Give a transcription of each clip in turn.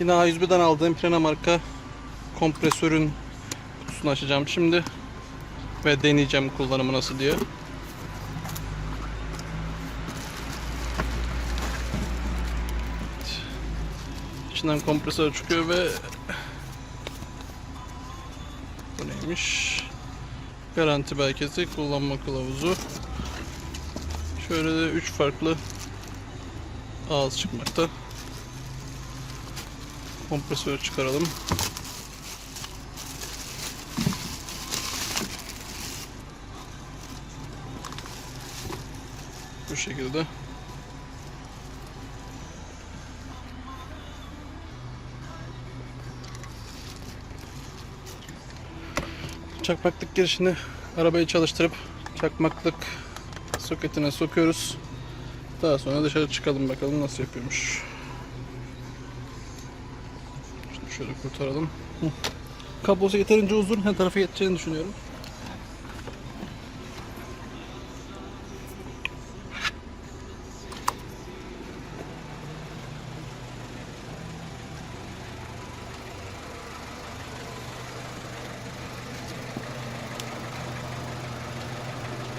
Yine A101'den aldığım Pirena marka kompresörün kutusunu açacağım şimdi. Ve deneyeceğim kullanımı nasıl diye. İçinden kompresör çıkıyor ve bu neymiş? Garanti belgesi, kullanma kılavuzu. Şöyle de 3 farklı ağız çıkmakta. Kompresörü çıkaralım. Bu şekilde. Çakmaklık girişini arabayı çalıştırıp çakmaklık soketine sokuyoruz. Daha sonra dışarı çıkalım bakalım nasıl yapıyormuş. Şimdi şöyle kurtaralım. Kablosu yeterince uzun. Her tarafa yeteceğini düşünüyorum.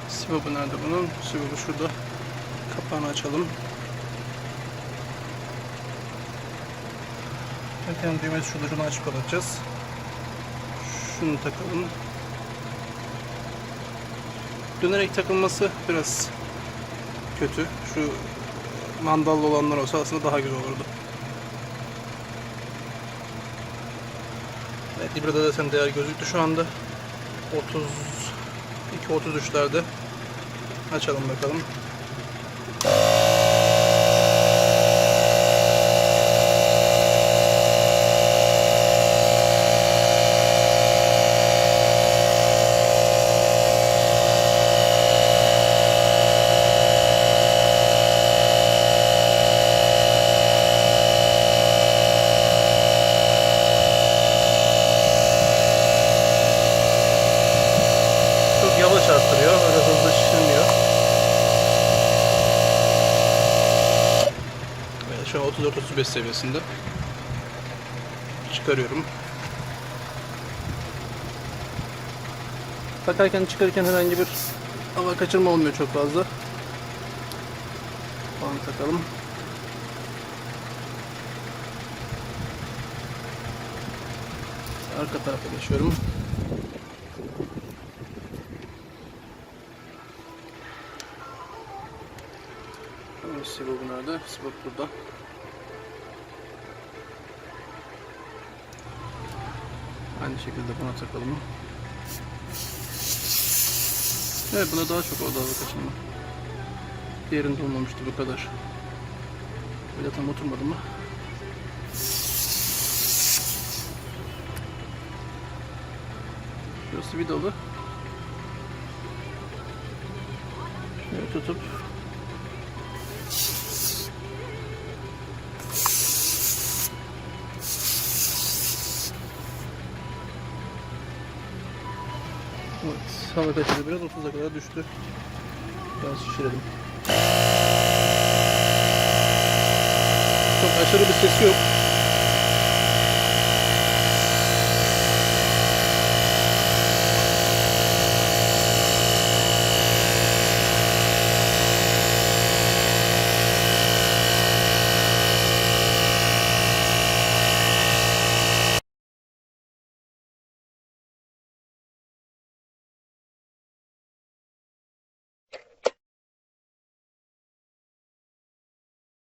Sivabı nerede bunun? Sivabı şurada. Kapağını açalım. Zaten düğmesi şurada. Şunu açıp kapatacağız. Şunu takalım. Dönerek takılması biraz kötü. Şu mandallı olanlar olsa aslında daha güzel olurdu. Evet, Libra'da da sen değer gözüktü şu anda. 32 33'lerde. Açalım bakalım. Arttırıyor. Öyle hızlı şişirmiyor. Evet, şu an 34-35 seviyesinde. Çıkarıyorum. Takarken çıkarırken herhangi bir hava kaçırma olmuyor çok fazla. Falan takalım. Arka tarafa geçiyorum. Evet, Sibop nerede? Sibop burada. Aynı şekilde buna takalım. Evet buna daha çok oldu hava kaçırma. Diğerinde olmamıştı bu kadar. Böyle tam oturmadı mı? Şurası vidalı. Şöyle tutup Hava kaçırdı biraz 30'a kadar düştü. Biraz şişirelim. Çok aşırı bir sesi yok.